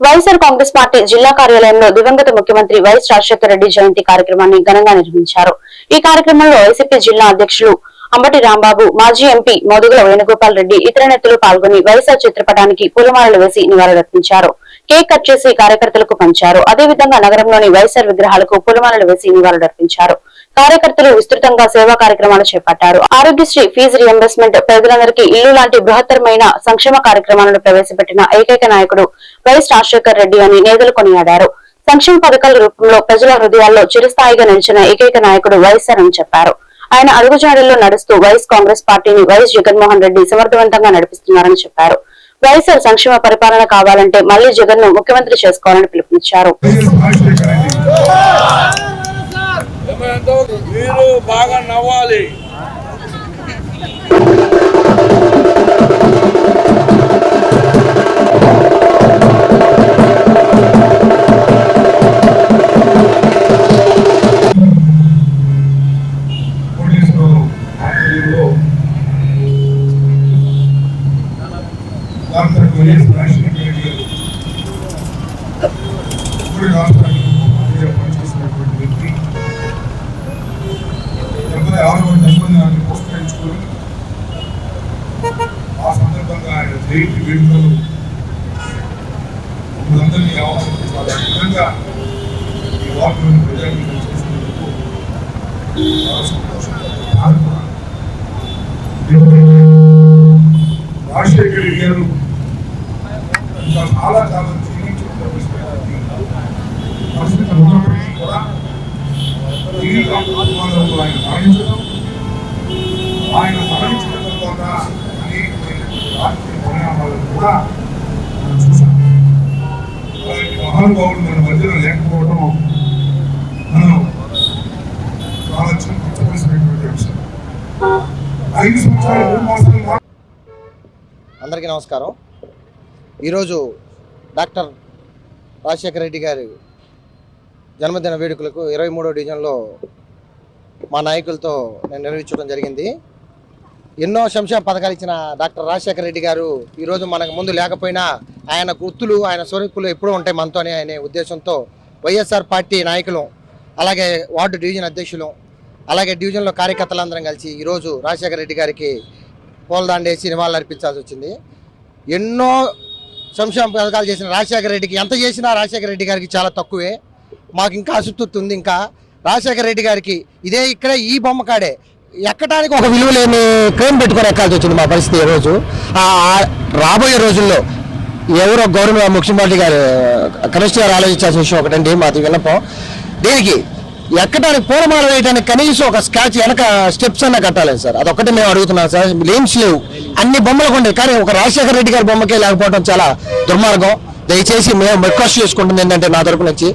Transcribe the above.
YSR Congress party జిల్లా కార్యాలయంలో దివంగత ముఖ్యమంత్రి వైఎస్ రాజశేఖర రెడ్డి జయంతి కార్యక్రమాన్ని ఘనంగా నిర్వహించారు. ఈ కార్యక్రమంలో వైసీపీ జిల్లా అధ్యక్షులు అంబటి రాంబాబు మాజీ ఎంపీ మోదుగుల వేణుగోపాల్ రెడ్డి ఇతర నేతలు పాల్గొని వైఎస్ఆర్ చిత్రపటానికి పూలమాలలు వేసి నివాళులర్పించారు కేక్ కట్ చేసి కార్యకర్తలకు పంచారు. అదేవిధంగా నగరంలోని వైఎస్ఆర్ విగ్రహాలకు పూలమాలలు వేసి నివాళులర్పించారు కార్యకర్తలు విస్తృతంగా సేవా కార్యక్రమాలు చేపట్టారు. ఆరోగ్యశ్రీ ఫీజు రియంబర్స్మెంట్ పేదలందరికీ ఇల్లు లాంటి బృహత్తరమైన సంక్షేమ కార్యక్రమాలను ప్రవేశపెట్టిన ఏకైక నాయకుడు వైఎస్ రాజశేఖర్ రెడ్డి అని నేతలు కొనియాడారు. సంక్షేమ పథకాల రూపంలో ప్రజల హృదయాల్లో చిరస్థాయిగా నిలిచిన ఏకైక నాయకుడు వైఎస్ఆర్ అని చెప్పారు. ఆయన అడుగుజాడల్లో నడుస్తూ వైఎస్ కాంగ్రెస్ పార్టీని వైఎస్ జగన్మోహన్ రెడ్డి సమర్థవంతంగా నడిపిస్తున్నారని చెప్పారు. వైఎస్ఆర్ సంక్షేమ పరిపాలన కావాలంటే మళ్ళీ జగన్ను ముఖ్యమంత్రి చేసుకోవాలని పిలుపునిచ్చారు. బాగా నవ్వాలి పోలీసులు ఆధ్వర్యంలో డాక్టర్ జయంతి వేడుకలు మమ్మల్ందరినీ ఆహ్వానించాలి విధంగా ఈ వార్డులను ప్రజానికి చేసినందుకు రాజశేఖర్ గారు ఇంకా చాలా కాలం పరిస్థితి ఉన్నప్పటికీ కూడా ఆయన మరణించడం ఆయన మరణించిన తర్వాత అనేకమైన పరిణామాలను కూడా మనం చూసాం అలాంటి మహానుభావుడు మన మధ్యలో లేకపోవడం మనం చాలా చింతించవలసినటువంటి అంశం ఐదు సంవత్సరాలు మూడు మాసాలు అందరికీ నమస్కారం. ఈరోజు డాక్టర్ రాజశేఖర రెడ్డి గారి జన్మదిన వేడుకలకు ఇరవై మూడో డివిజన్లో మా నాయకులతో నేను నిర్వహించడం జరిగింది. ఎన్నో సంక్షేమ పథకాలు ఇచ్చిన డాక్టర్ రాజశేఖర రెడ్డి గారు ఈరోజు మనకు ముందు లేకపోయినా ఆయన గుర్తులు ఆయన స్వరూపులు ఎప్పుడూ ఉంటాయి మనతోనే అనే ఉద్దేశంతో వైఎస్ఆర్ పార్టీ నాయకులు అలాగే వార్డు డివిజన్ అధ్యక్షులు అలాగే డివిజన్లో కార్యకర్తలందరం కలిసి ఈరోజు రాజశేఖర రెడ్డి గారికి పూలదండేసి నివాళులు అర్పించాల్సి వచ్చింది. ఎన్నో సంక్షేమ పథకాలు చేసిన రాజశేఖర రెడ్డికి ఎంత చేసినా రాజశేఖర రెడ్డి గారికి చాలా తక్కువే. మాకు ఇంకా అసంతృప్తి ఉంది. ఇంకా రాజశేఖర రెడ్డి గారికి ఇదే ఇక్కడే ఈ బొమ్మ కాడే. ఎక్కడానికి ఒక విలువ లేని క్రెయిన్ పెట్టుకొని ఎక్కాల్సి వచ్చింది మా పరిస్థితి ఈ రోజు. రాబోయే రోజుల్లో ఎవరో గౌరవ ముఖ్యమంత్రి గారు కనిష్ట గారు ఆలోచించాల్సిన విషయం ఒకటండి మాది విన్నపం. దీనికి ఎక్కడానికి పూలమాల వేయడానికి కనీసం ఒక స్కాచ్ వెనక స్టెప్స్ అన్న కట్టాలి సార్. అదొక్కటి మేము అడుగుతున్నాం సార్. లేమ్స్ లేవు అన్ని బొమ్మలు కొండే. కానీ ఒక రాజశేఖర రెడ్డి గారి బొమ్మకే లేకపోవడం చాలా దుర్మార్గం. దయచేసి మేము రిక్వెస్ట్ చేసుకుంటుంది ఏంటంటే నా తరపు నుంచి